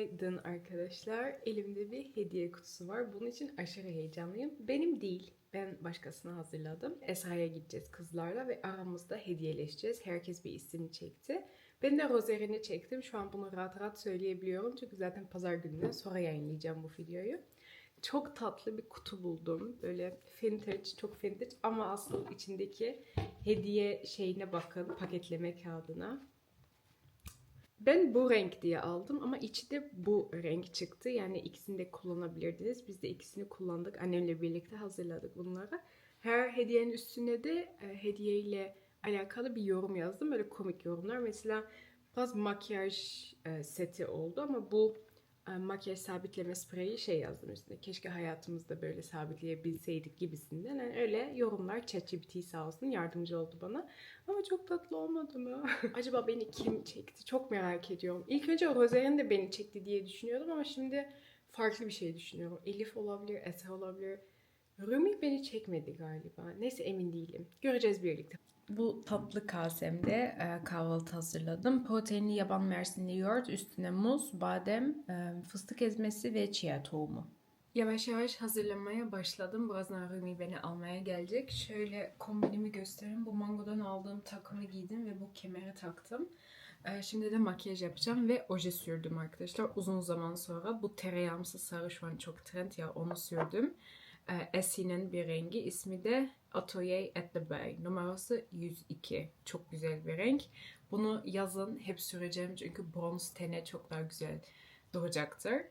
Günaydın arkadaşlar. Elimde bir hediye kutusu var. Bunun için aşırı heyecanlıyım. Benim değil. Ben başkasına hazırladım. Esra'ya gideceğiz kızlarla ve aramızda hediyeleşeceğiz. Herkes bir isim çekti. Ben de Rozer'ini çektim. Şu an bunu rahat rahat söyleyebiliyorum. Çünkü zaten pazar gününden sonra yayınlayacağım bu videoyu. Çok tatlı bir kutu buldum. Böyle vintage, çok vintage ama asıl içindeki hediye şeyine bakın. Paketleme kağıdına. Ben bu renk diye aldım ama içi de bu renk çıktı. Yani ikisini de kullanabilirdiniz. Biz de ikisini kullandık. Annemle birlikte hazırladık bunları. Her hediyenin üstüne de e, hediyeyle alakalı bir yorum yazdım. Böyle komik yorumlar. Mesela biraz makyaj e, seti oldu ama bu makyaj sabitleme spreyi şey yazdım üstüne. Keşke hayatımızda böyle sabitleyebilseydik gibisinden. Yani öyle yorumlar ChatGPT sağ olsun yardımcı oldu bana. Ama çok tatlı olmadı mı? Acaba beni kim çekti? Çok merak ediyorum. İlk önce Rozer'in de beni çekti diye düşünüyordum ama şimdi farklı bir şey düşünüyorum. Elif olabilir, Esra olabilir. Rumi beni çekmedi galiba. Neyse emin değilim. Göreceğiz birlikte. Bu tatlı kasemde e, kahvaltı hazırladım. Proteinli yaban mersinli yoğurt, üstüne muz, badem, e, fıstık ezmesi ve chia tohumu. Yavaş yavaş hazırlamaya başladım. Birazdan Rumi beni almaya gelecek. Şöyle kombinimi göstereyim. Bu mangodan aldığım takımı giydim ve bu kemeri taktım. Ee, Şimdi de makyaj yapacağım ve oje sürdüm arkadaşlar. Uzun zaman sonra bu tereyağımsı sarı şu an çok trend ya onu sürdüm. Ee, Essie'nin bir rengi. İsmi de Atelier at the Bay. Numarası 102. Çok güzel bir renk. Bunu yazın hep süreceğim çünkü bronz tene çok daha güzel duracaktır.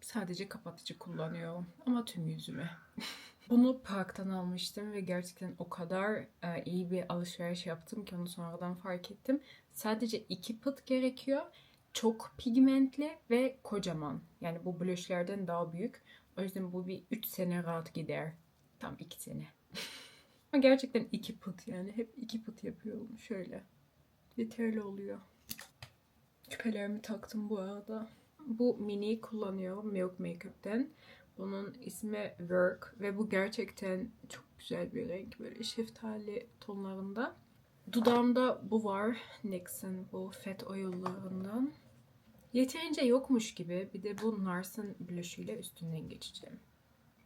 Sadece kapatıcı kullanıyorum ama tüm yüzüme. Bunu parktan almıştım ve gerçekten o kadar e, iyi bir alışveriş yaptım ki onu sonradan fark ettim. Sadece iki pıt gerekiyor. Çok pigmentli ve kocaman. Yani bu blushlerden daha büyük. O yüzden bu bir 3 sene rahat gider. Tam 2 sene. Ama gerçekten iki pıt yani. Hep iki pıt yapıyorum şöyle. Yeterli oluyor. Küpelerimi taktım bu arada. Bu mini kullanıyorum Milk Makeup'ten. Bunun ismi Work ve bu gerçekten çok güzel bir renk. Böyle şeftali tonlarında. Dudağımda bu var. NYX'in bu Fat Oil'larından. Yeterince yokmuş gibi. Bir de bu Nars'ın blush'uyla üstünden geçeceğim.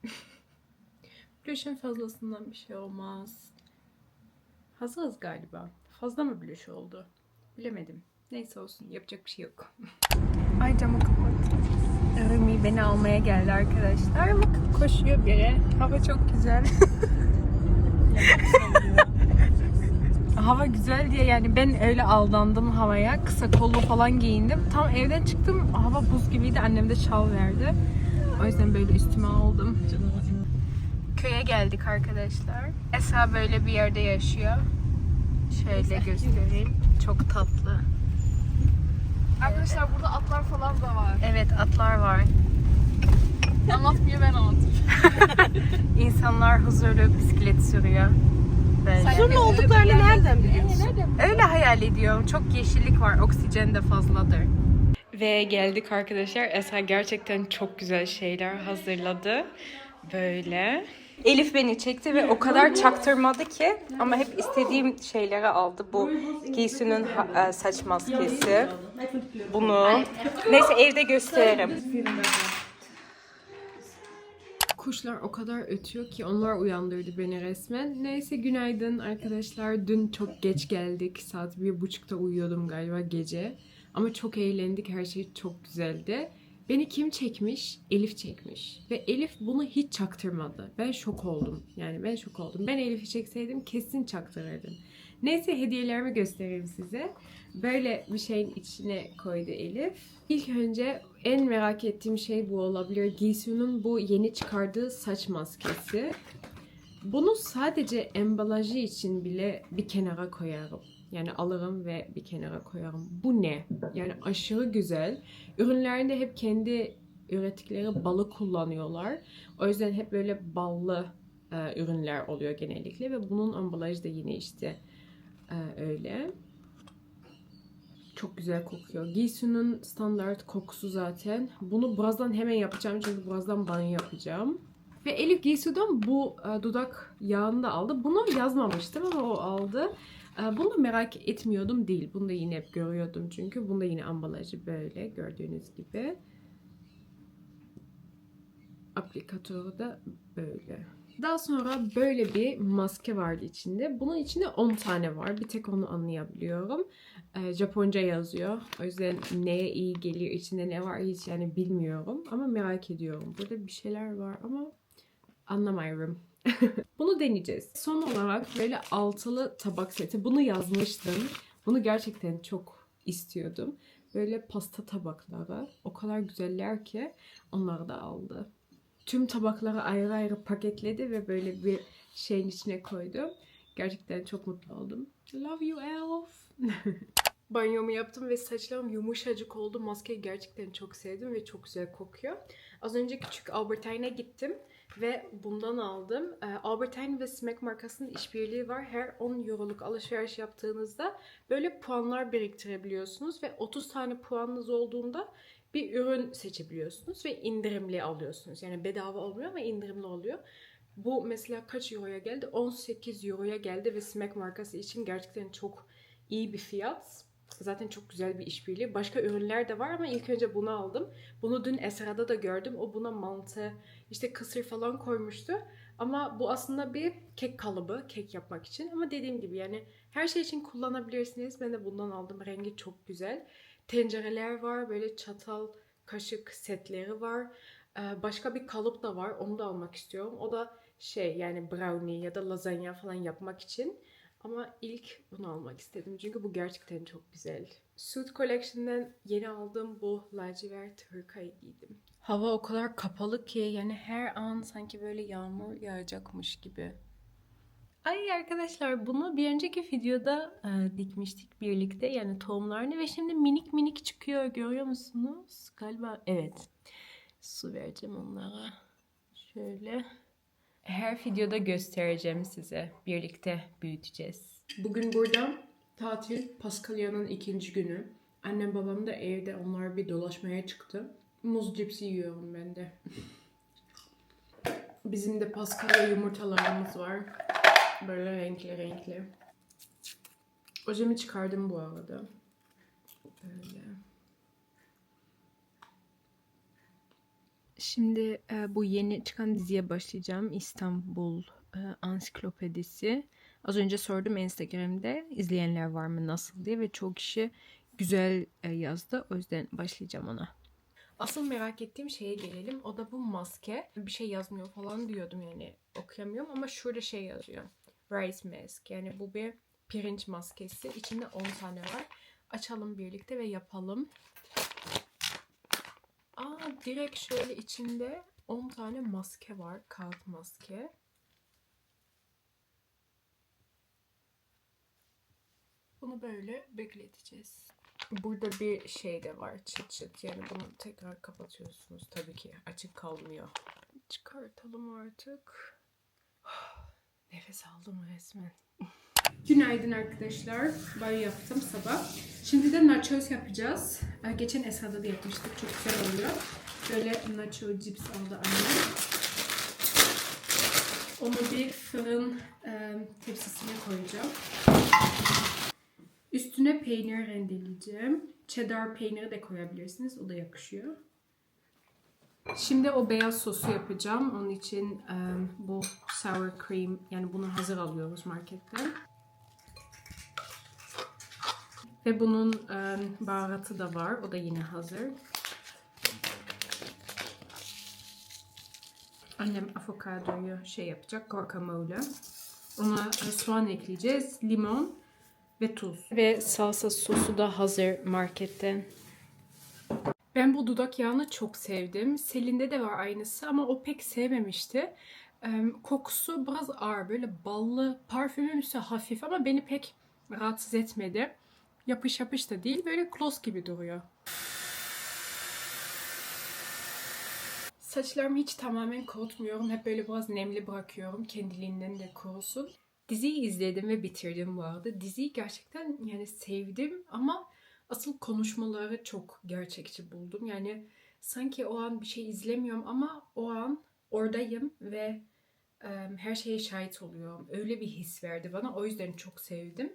Blush'ın fazlasından bir şey olmaz. Hazırız galiba. Fazla mı blush oldu? Bilemedim. Neyse olsun. Yapacak bir şey yok. Ay camı kapat. Rumi beni almaya geldi arkadaşlar. Ama koşuyor biri. Hava çok güzel. Hava güzel diye yani ben öyle aldandım havaya. Kısa kollu falan giyindim. Tam evden çıktım hava buz gibiydi. Annem de şal verdi. O yüzden böyle üstüme aldım. Köye geldik arkadaşlar. Esra böyle bir yerde yaşıyor. Şöyle göstereyim. Çok tatlı. Arkadaşlar burada atlar falan da var. Evet atlar var. Anlatmıyor ben anlatayım. İnsanlar huzurlu bisiklet sürüyor. Böyle. Huzurlu olduklarını nereden biliyorsun? Öyle hayal ediyorum. Çok yeşillik var. Oksijen de fazladır. Ve geldik arkadaşlar. Esra gerçekten çok güzel şeyler hazırladı. Böyle. Elif beni çekti ve o kadar çaktırmadı ki ama hep istediğim şeyleri aldı. Bu giysinin e, saç maskesi. Bunu. Neyse evde gösteririm. Kuşlar o kadar ötüyor ki onlar uyandırdı beni resmen. Neyse günaydın arkadaşlar. Dün çok geç geldik. Saat bir buçukta uyuyordum galiba gece. Ama çok eğlendik. Her şey çok güzeldi. Beni kim çekmiş? Elif çekmiş. Ve Elif bunu hiç çaktırmadı. Ben şok oldum. Yani ben şok oldum. Ben Elif'i çekseydim kesin çaktırırdım. Neyse hediyelerimi göstereyim size. Böyle bir şeyin içine koydu Elif. İlk önce en merak ettiğim şey bu olabilir. Giysu'nun bu yeni çıkardığı saç maskesi. Bunu sadece embalajı için bile bir kenara koyarım. Yani alırım ve bir kenara koyarım. Bu ne? Yani aşırı güzel. Ürünlerinde hep kendi ürettikleri balı kullanıyorlar. O yüzden hep böyle ballı e, ürünler oluyor genellikle ve bunun ambalajı da yine işte e, öyle. Çok güzel kokuyor. Giysu'nun standart kokusu zaten. Bunu birazdan hemen yapacağım çünkü birazdan banyo yapacağım. Ve Elif Giysu'dan bu e, dudak yağını da aldı. Bunu yazmamıştım ama o aldı. Ee, Bunu merak etmiyordum değil. Bunu da yine hep görüyordum çünkü. Bunda yine ambalajı böyle gördüğünüz gibi. Aplikatörü de böyle. Daha sonra böyle bir maske vardı içinde. Bunun içinde 10 tane var. Bir tek onu anlayabiliyorum. Ee, Japonca yazıyor. O yüzden neye iyi gelir, içinde ne var hiç yani bilmiyorum. Ama merak ediyorum. Burada bir şeyler var ama anlamıyorum. Bunu deneyeceğiz. Son olarak böyle altılı tabak seti. Bunu yazmıştım. Bunu gerçekten çok istiyordum. Böyle pasta tabakları. O kadar güzeller ki onları da aldı. Tüm tabakları ayrı ayrı paketledi ve böyle bir şeyin içine koydu. Gerçekten çok mutlu oldum. Love you Elf. Banyomu yaptım ve saçlarım yumuşacık oldu. Maskeyi gerçekten çok sevdim ve çok güzel kokuyor. Az önce küçük Albertine'e gittim ve bundan aldım. Ee, Albertine ve Smack markasının işbirliği var. Her 10 euroluk alışveriş yaptığınızda böyle puanlar biriktirebiliyorsunuz ve 30 tane puanınız olduğunda bir ürün seçebiliyorsunuz ve indirimli alıyorsunuz. Yani bedava olmuyor ama indirimli oluyor. Bu mesela kaç euroya geldi? 18 euroya geldi ve Smack markası için gerçekten çok iyi bir fiyat. Zaten çok güzel bir işbirliği. Başka ürünler de var ama ilk önce bunu aldım. Bunu dün Esra'da da gördüm. O buna mantı, işte kısır falan koymuştu. Ama bu aslında bir kek kalıbı, kek yapmak için. Ama dediğim gibi yani her şey için kullanabilirsiniz. Ben de bundan aldım. Rengi çok güzel. Tencereler var, böyle çatal, kaşık setleri var. Ee, Başka bir kalıp da var. Onu da almak istiyorum. O da şey yani brownie ya da lazanya falan yapmak için. Ama ilk bunu almak istedim. Çünkü bu gerçekten çok güzel. Suit Collection'dan yeni aldığım bu lacivert hırkayı giydim. Hava o kadar kapalı ki yani her an sanki böyle yağmur yağacakmış gibi. Ay arkadaşlar bunu bir önceki videoda e, dikmiştik birlikte yani tohumlarını ve şimdi minik minik çıkıyor görüyor musunuz? Galiba evet. Su vereceğim onlara. Şöyle. Her videoda göstereceğim size. Birlikte büyüteceğiz. Bugün burada tatil Paskalya'nın ikinci günü. Annem babam da evde onlar bir dolaşmaya çıktı. Muz cipsi yiyorum ben de. Bizim de Paskalya yumurtalarımız var. Böyle renkli renkli. Ojemi çıkardım bu arada. Böyle. Şimdi e, bu yeni çıkan diziye başlayacağım. İstanbul e, Ansiklopedisi. Az önce sordum Instagram'da izleyenler var mı nasıl diye ve çok kişi güzel e, yazdı. O yüzden başlayacağım ona. Asıl merak ettiğim şeye gelelim. O da bu maske. Bir şey yazmıyor falan diyordum yani okuyamıyorum ama şurada şey yazıyor. Rice mask. Yani bu bir pirinç maskesi. İçinde 10 tane var. Açalım birlikte ve yapalım. Aa direkt şöyle içinde 10 tane maske var. Kağıt maske. Bunu böyle bekleteceğiz. Burada bir şey de var çıt çıt. Yani bunu tekrar kapatıyorsunuz. Tabii ki açık kalmıyor. Çıkartalım artık. Nefes aldım resmen. Günaydın arkadaşlar. Banyo yaptım sabah. Şimdi de nachos yapacağız. Ee, Geçen Esra'da da yapmıştık. Çok güzel oluyor. Böyle nacho cips aldı annem. Onu bir fırın e, tepsisine koyacağım. Üstüne peynir rendeleyeceğim. Cheddar peyniri de koyabilirsiniz. O da yakışıyor. Şimdi o beyaz sosu yapacağım. Onun için e, bu sour cream yani bunu hazır alıyoruz marketten. Ve bunun e, baharatı da var. O da yine hazır. Annem avokadoyu şey yapacak. Guacamole. Ona soğan ekleyeceğiz. Limon ve tuz. Ve salsa sosu da hazır marketten. Ben bu dudak yağını çok sevdim. Selin'de de var aynısı ama o pek sevmemişti. Kokusu biraz ağır, böyle ballı, parfümümsü hafif ama beni pek rahatsız etmedi. Yapış yapış da değil, böyle gloss gibi duruyor. Saçlarımı hiç tamamen kurutmuyorum. Hep böyle biraz nemli bırakıyorum. Kendiliğinden de kurusun. Diziyi izledim ve bitirdim bu arada. Diziyi gerçekten yani sevdim ama asıl konuşmaları çok gerçekçi buldum. Yani sanki o an bir şey izlemiyorum ama o an oradayım ve e, her şeye şahit oluyorum. Öyle bir his verdi bana. O yüzden çok sevdim.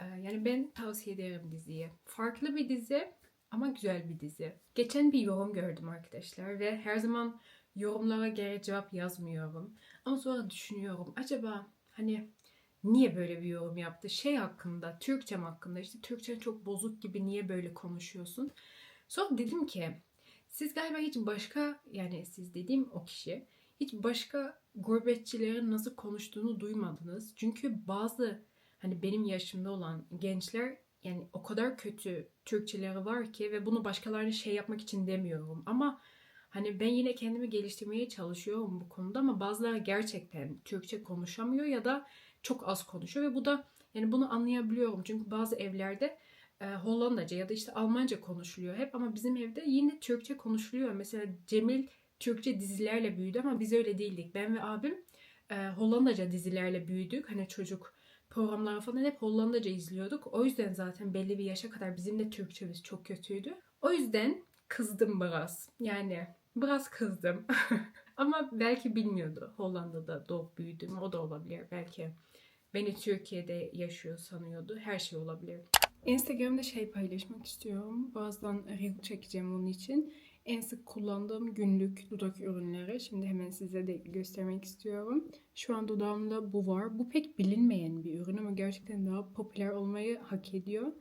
Ee, Yani ben tavsiye ederim diziyi. Farklı bir dizi ama güzel bir dizi. Geçen bir yorum gördüm arkadaşlar ve her zaman yorumlara geri cevap yazmıyorum. Ama sonra düşünüyorum acaba hani niye böyle bir yorum yaptı? Şey hakkında, Türkçem hakkında işte Türkçen çok bozuk gibi niye böyle konuşuyorsun? Sonra dedim ki siz galiba hiç başka yani siz dediğim o kişi hiç başka gurbetçilerin nasıl konuştuğunu duymadınız. Çünkü bazı hani benim yaşımda olan gençler yani o kadar kötü Türkçeleri var ki ve bunu başkalarına şey yapmak için demiyorum ama hani ben yine kendimi geliştirmeye çalışıyorum bu konuda ama bazıları gerçekten Türkçe konuşamıyor ya da çok az konuşuyor ve bu da yani bunu anlayabiliyorum çünkü bazı evlerde e, Hollandaca ya da işte Almanca konuşuluyor hep ama bizim evde yine Türkçe konuşuluyor. Mesela Cemil Türkçe dizilerle büyüdü ama biz öyle değildik. Ben ve abim e, Hollandaca dizilerle büyüdük. Hani çocuk programları falan hep Hollandaca izliyorduk. O yüzden zaten belli bir yaşa kadar bizim de Türkçemiz çok kötüydü. O yüzden kızdım biraz. Yani biraz kızdım. Ama belki bilmiyordu Hollanda'da doğup büyüdüm. O da olabilir. Belki beni Türkiye'de yaşıyor sanıyordu. Her şey olabilir. Instagram'da şey paylaşmak istiyorum. Bazen reel çekeceğim onun için. En sık kullandığım günlük dudak ürünleri. Şimdi hemen size de göstermek istiyorum. Şu an dudağımda bu var. Bu pek bilinmeyen bir ürün ama gerçekten daha popüler olmayı hak ediyor.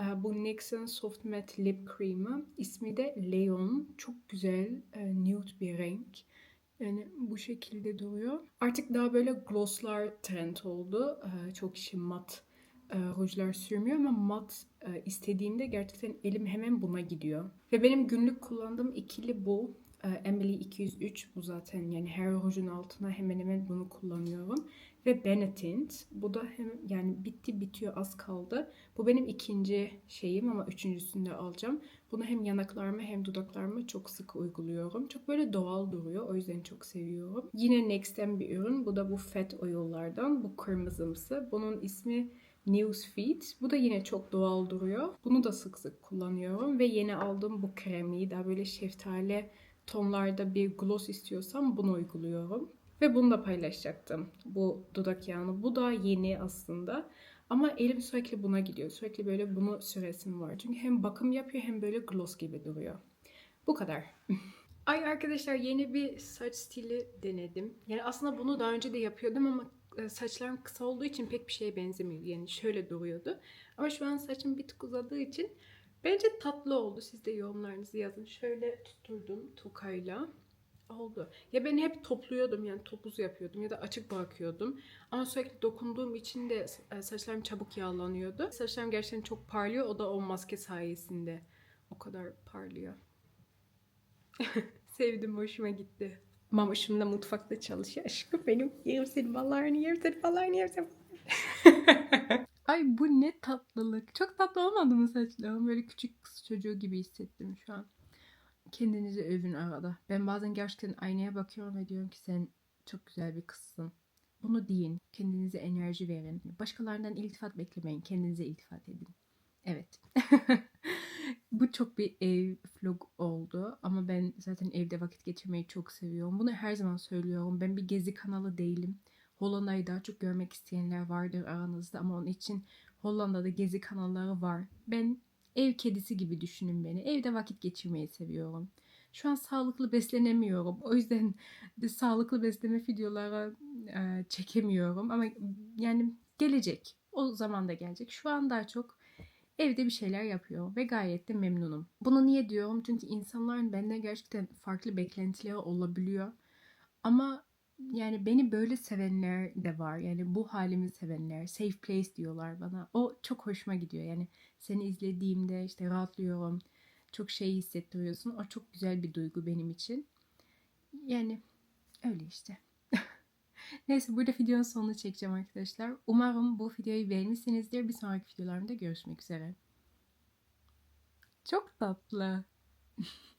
Ee, Bu NYX'in Soft Matte Lip Cream'i. İsmi de Leon. Çok güzel, e, nude bir renk. Yani bu şekilde duruyor. Artık daha böyle glosslar trend oldu. Ee, Çok kişi mat e, rujlar sürmüyor ama mat e, istediğimde gerçekten elim hemen buna gidiyor. Ve benim günlük kullandığım ikili bu. E, Emily 203 bu zaten yani her rujun altına hemen hemen bunu kullanıyorum. Ve Benetint. Bu da hem yani bitti bitiyor az kaldı. Bu benim ikinci şeyim ama üçüncüsünü de alacağım. Bunu hem yanaklarıma hem dudaklarıma çok sık uyguluyorum. Çok böyle doğal duruyor. O yüzden çok seviyorum. Yine NYX'ten bir ürün. Bu da bu Fat Oil'lardan. Bu kırmızımsı. Bunun ismi Newsfeed. Bu da yine çok doğal duruyor. Bunu da sık sık kullanıyorum. Ve yeni aldığım bu kremi. Daha böyle şeftali tonlarda bir gloss istiyorsam bunu uyguluyorum. Ve bunu da paylaşacaktım. Bu dudak yağını. Bu da yeni aslında. Ama elim sürekli buna gidiyor. Sürekli böyle bunu süresim var. Çünkü hem bakım yapıyor hem böyle gloss gibi duruyor. Bu kadar. Ay arkadaşlar yeni bir saç stili denedim. Yani aslında bunu daha önce de yapıyordum ama e, saçlarım kısa olduğu için pek bir şeye benzemiyor. Yani şöyle duruyordu. Ama şu an saçım bir tık uzadığı için bence tatlı oldu. Siz de yorumlarınızı yazın. Şöyle tutturdum tokayla. Oldu. Ya ben hep topluyordum yani topuz yapıyordum ya da açık bırakıyordum. Ama sürekli dokunduğum için de e, saçlarım çabuk yağlanıyordu. Saçlarım gerçekten çok parlıyor. O da o maske sayesinde o kadar parlıyor. Sevdim, hoşuma gitti. Mamışım da mutfakta çalışıyor. Aşkım benim yerim senin ballarını yerim senin ballarını yerim senin Ay bu ne tatlılık. Çok tatlı olmadı mı saçlarım? Böyle küçük kız çocuğu gibi hissettim şu an. Kendinizi övün arada. Ben bazen gerçekten aynaya bakıyorum ve diyorum ki sen çok güzel bir kızsın. Bunu deyin. Kendinize enerji verin. Başkalarından iltifat beklemeyin. Kendinize iltifat edin. Evet. Bu çok bir ev vlog oldu ama ben zaten evde vakit geçirmeyi çok seviyorum. Bunu her zaman söylüyorum. Ben bir gezi kanalı değilim. Hollanda'yı daha çok görmek isteyenler vardır aranızda ama onun için Hollanda'da gezi kanalları var. Ben ev kedisi gibi düşünün beni. Evde vakit geçirmeyi seviyorum. Şu an sağlıklı beslenemiyorum. O yüzden de sağlıklı besleme videoları e, çekemiyorum ama yani gelecek. O zaman da gelecek. Şu an daha çok evde bir şeyler yapıyor ve gayet de memnunum. Bunu niye diyorum? Çünkü insanların benden gerçekten farklı beklentileri olabiliyor. Ama yani beni böyle sevenler de var. Yani bu halimi sevenler. Safe place diyorlar bana. O çok hoşuma gidiyor. Yani seni izlediğimde işte rahatlıyorum. Çok şey hissettiriyorsun. O çok güzel bir duygu benim için. Yani öyle işte. Neyse burada videonun sonunu çekeceğim arkadaşlar. Umarım bu videoyu beğenmişsinizdir. Bir sonraki videolarımda görüşmek üzere. Çok tatlı.